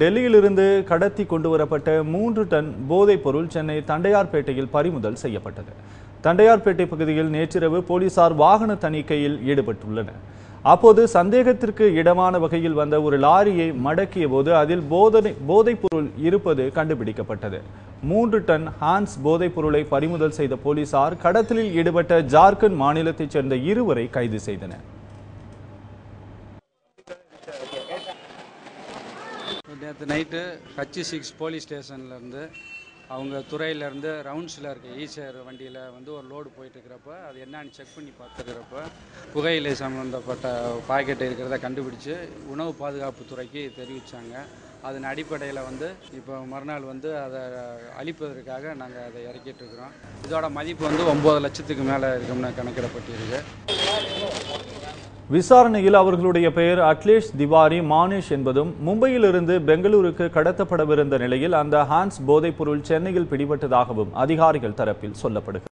டெல்லியிலிருந்து கடத்தி கொண்டு வரப்பட்ட மூன்று டன் போதைப் பொருள் சென்னை தண்டையார்பேட்டையில் பறிமுதல் செய்யப்பட்டது. தண்டையார்பேட்டை பகுதியில் நேற்றிரவு போலீசார் வாகன தணிக்கையில் ஈடுபட்டுள்ளனர். அப்போது சந்தேகத்திற்கு இடமான வகையில் வந்த ஒரு லாரியை மடக்கிய போது அதில் போதனை போதைப் பொருள் இருப்பது கண்டுபிடிக்கப்பட்டது. மூன்று டன் ஹான்ஸ் போதைப் பொருளை பறிமுதல் செய்த போலீசார் கடத்தலில் ஈடுபட்ட ஜார்க்கண்ட் மாநிலத்தைச் சேர்ந்த இருவரை கைது செய்தனர். நேற்று நைட்டு ஹச்சி சிக்ஸ் போலீஸ் ஸ்டேஷன்லேருந்து அவங்க துறையிலேருந்து ரவுண்ட்ஸில் இருக்க ஈசர் வண்டியில் வந்து ஒரு லோடு போயிட்டு இருக்கிறப்ப அது என்னன்னு செக் பண்ணி பார்த்துக்கிறப்ப புகையிலை சம்மந்தப்பட்ட பாக்கெட் இருக்கிறத கண்டுபிடிச்சு உணவு பாதுகாப்பு துறைக்கு தெரிவித்தாங்க அதன் அடிப்படையில் வந்து இப்போ மறுநாள் வந்து அதை அழிப்பதற்காக நாங்கள் அதை இறக்கிட்டு இருக்கிறோம் இதோட மதிப்பு வந்து ஒம்பது லட்சத்துக்கு மேலே இருக்கும்னு கணக்கிடப்பட்டிருக்கு. விசாரணையில் அவர்களுடைய பெயர் அட்லேஷ் திவாரி மானேஷ் என்பதும் மும்பையிலிருந்து பெங்களூருக்கு கடத்தப்படவிருந்த நிலையில் அந்த ஹான்ஸ் போதைப்பொருள் சென்னையில் பிடிபட்டதாகவும் அதிகாரிகள் தரப்பில் சொல்லப்படுகிறது.